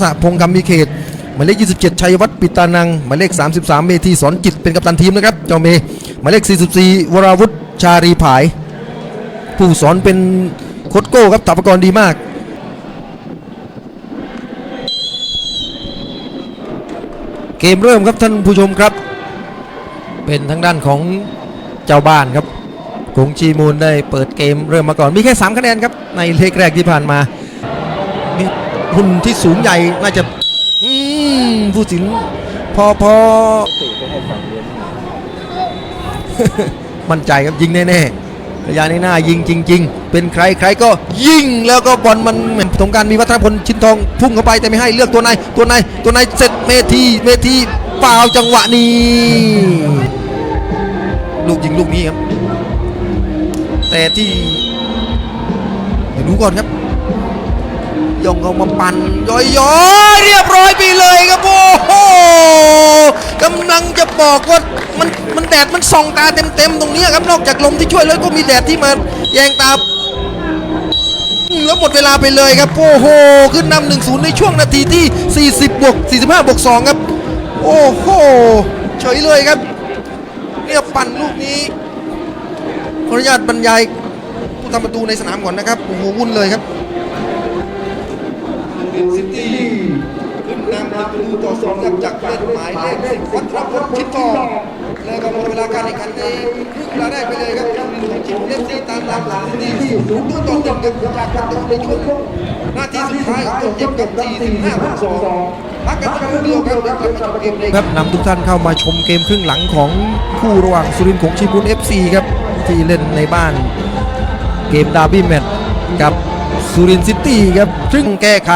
สหพงศ์กำมีเขตหมายเลข 27 ชัยวัฒน์ปิตานังหมายเลข 33 เมธีสอนจิตเป็นกัปตันทีมนะครับเจ้าเมย์หมายเลข 44 วราวุฒิชารีผาย ผู้สอนเป็นโคดโก้ครับถาปกรณ์ดีมากเกมเริ่มครับท่านผู้ชมครับ เป็นทางด้านของเจ้าบ้านครับกงชีมูลได้เปิดเกมเริ่มมาก่อนมีแค่ 3 คะแนนครับในเลขแรกที่ผ่านมา หุ่นที่สูงใหญ่น่าจะอืมผู้สินพอพอมั่นใจครับยิงแน่ๆระยะนี้หน้ายิงจริง ๆ เป็นใครใครก็ยิงแล้วก็บอลมันเหมือนตรงการมีวัฒนพลชินทองพุ่งเข้าไปแต่ไม่ให้เลือกตัวในตัวในตัวในเสร็จเมทีเมทีเปล่าจังหวะนี้ ลูกยิงลูกนี้ครับ แต่ที่เดี๋ยวดูก่อนครับ ย่องเข้ามาปั่นย้อยๆเรียบร้อยไปเลยครับโอ้โหกำลังจะบอกว่ามันมันแดดมันส่องตาเต็มๆตรงนี้ครับนอกจากลมที่ช่วยแล้วก็มีแดดที่มาแยงตาแล้วหมดเวลาไปเลยครับโอ้โหขึ้นนำหนึ่งศูนย์ในช่วงนาทีที่ 40บวก45บวก2ครับ โอ้โหเฉยเลยครับเนี่ยปั่นลูกนี้ขออนุญาตบรรยายผู้ทำประตูในสนามก่อนนะครับโอ้โหวุ่นเลยครับ ซิตี้ขึ้นนำประตูต่อสองครับจากเล่นหมายเลขสิบวัชรพลชิดทองแล้วก็หมดเวลาการแข่งขันในครึ่งเวลาแรกไปเลยครับครับลินจิมเอฟซีตามหลังหลังซิตี้ศูนย์ต่อหนึ่งครับจากประตูในช่วงนาทีสุดท้ายจบเย็บกับ45ต่อสองพักกันสักครู่เดียวครับแล้วกลับมาชมเกมในครับนำทุกท่านเข้ามาชมเกมครึ่งหลังของคู่ระหว่างสุรินทร์ของชิบุน FC ครับที่เล่นในบ้านเกมดาร์บี้แมตช์กับ สุรินซิตี้ครับ ซึ่งแก้ไข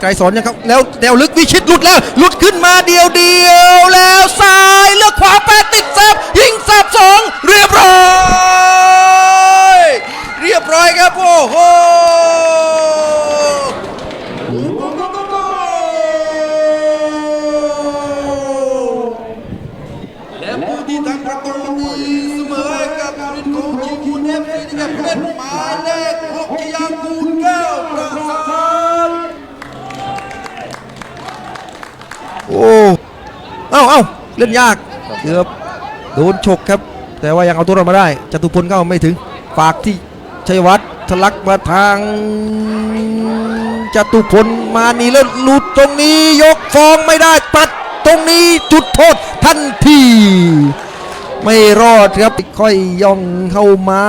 ไกรสอนยังครับ แล้วแนวลึกวิชิตหลุดแล้ว หลุดขึ้นมาเดียวเดียวแล้วซ้ายเลือกขวาแปดติดเซฟยิงสับสองเรียบร้อย เรียบร้อยครับโอ้โหและผู้ที่ทำประตูตี เอ้าเล่นยากเกือบโดนฉกครับ แต่ว่ายังเอาตัวรอดมาได้จตุพลเข้าไม่ถึงฝากที่ชัยวัฒน์ทะลักมาทางจตุพลมานี่แล้วหลุดตรงนี้ยกฟองไม่ได้ปัดตรงนี้จุดโทษทันทีไม่รอดครับค่อยย่องเข้ามา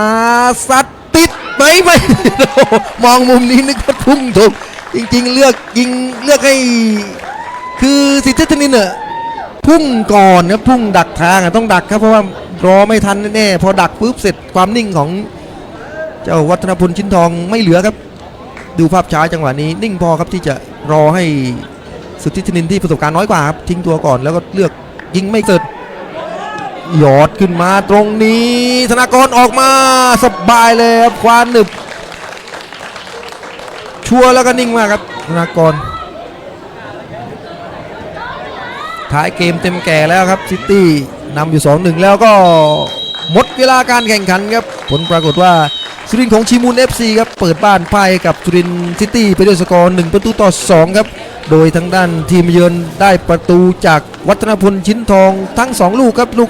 สัดติดไหมไม่มองมุมนี้นึกว่าพุ่งถูกจริง ๆ เลือกยิงเลือกให้ คือสิทธิธนินเนี่ย พุ่งก่อนครับพุ่งดักทางต้องดักครับเพราะว่ารอไม่ทันแน่ๆพอดักปุ๊บเสร็จความนิ่งของเจ้าวัฒนพลชิ้นทองไม่เหลือครับ ดูภาพช้าจังหวะนี้ นิ่งพอครับที่จะรอให้สุทธิธนินที่ประสบการณ์น้อยกว่าครับทิ้งตัวก่อนแล้วก็เลือกยิงไม่เสร็จหยอดขึ้นมาตรงนี้ ธนากรออกมาสบายเลยครับควานหนึบชัวร์แล้วก็นิ่งมากครับธนากร ท้ายเกมเต็มแก่แล้วครับซิตี้นำอยู่ 2-1 แล้วก็หมดเวลาการแข่งขันครับ ผลปรากฏว่าสุรินของชิมูล FC ครับ เปิดบ้านพ่ายกับสุรินซิตี้ไปด้วยสกอร์1ประตูต่อ 2 ครับ โดยทางด้านทีมเยือนได้ประตูจากวัฒนพลชิ้นทองทั้ง 2 ลูกครับลูก